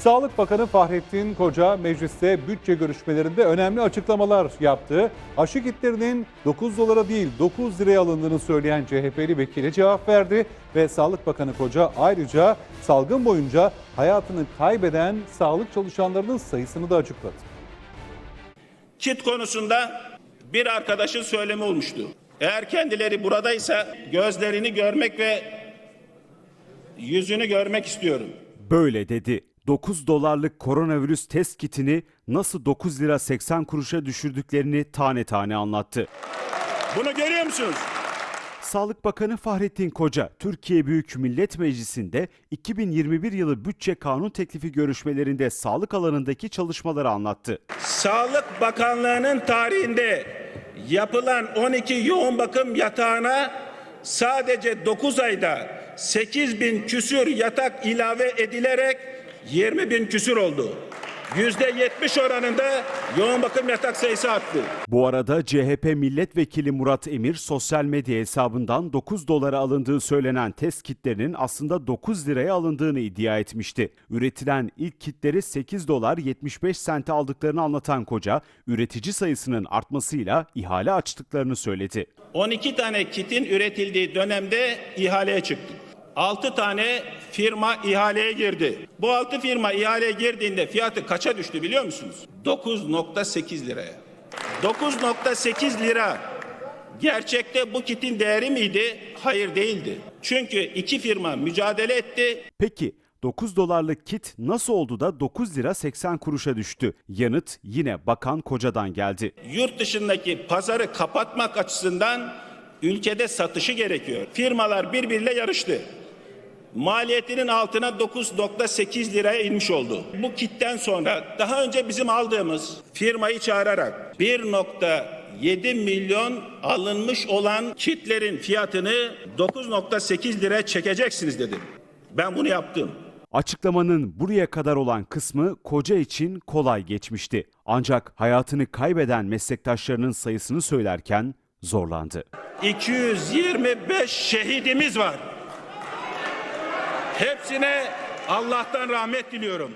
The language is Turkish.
Sağlık Bakanı Fahrettin Koca mecliste bütçe görüşmelerinde önemli açıklamalar yaptı. Aşı kitlerinin 9 dolara değil 9 liraya alındığını söyleyen CHP'li vekile cevap verdi ve Sağlık Bakanı Koca ayrıca salgın boyunca hayatını kaybeden sağlık çalışanlarının sayısını da açıkladı. Kit konusunda bir arkadaşın söylemi olmuştu. Eğer kendileri buradaysa gözlerini görmek ve yüzünü görmek istiyorum. Böyle dedi. 9 dolarlık koronavirüs test kitini nasıl 9 lira 80 kuruşa düşürdüklerini tane tane anlattı. Bunu görüyor musunuz? Sağlık Bakanı Fahrettin Koca, Türkiye Büyük Millet Meclisi'nde 2021 yılı bütçe kanun teklifi görüşmelerinde sağlık alanındaki çalışmaları anlattı. Sağlık Bakanlığı'nın tarihinde yapılan 12 yoğun bakım yatağına sadece 9 ayda 8 bin küsür yatak ilave edilerek 20 bin küsür oldu. %70 oranında yoğun bakım yatak sayısı arttı. Bu arada CHP milletvekili Murat Emir sosyal medya hesabından 9 dolara alındığı söylenen test kitlerinin aslında 9 liraya alındığını iddia etmişti. Üretilen ilk kitleri 8 dolar 75 sente aldıklarını anlatan Koca, üretici sayısının artmasıyla ihale açtıklarını söyledi. 12 tane kitin üretildiği dönemde ihaleye çıktık. 6 tane firma ihaleye girdi. Bu 6 firma ihaleye girdiğinde fiyatı kaça düştü biliyor musunuz? 9.8 liraya. 9.8 lira gerçekte bu kitin değeri miydi? Hayır değildi. Çünkü iki firma mücadele etti. Peki 9 dolarlık kit nasıl oldu da 9 lira 80 kuruşa düştü? Yanıt yine Bakan Koca'dan geldi. Yurt dışındaki pazarı kapatmak açısından ülkede satışı gerekiyor. Firmalar birbiriyle yarıştı. Maliyetinin altına 9.8 liraya inmiş oldu. Bu kitten sonra daha önce bizim aldığımız firmayı çağırarak 1.7 milyon alınmış olan kitlerin fiyatını 9.8 liraya çekeceksiniz dedim. Ben bunu yaptım. Açıklamanın buraya kadar olan kısmı Koca için kolay geçmişti. Ancak hayatını kaybeden meslektaşlarının sayısını söylerken zorlandı. 225 şehidimiz var. Hepsine Allah'tan rahmet diliyorum.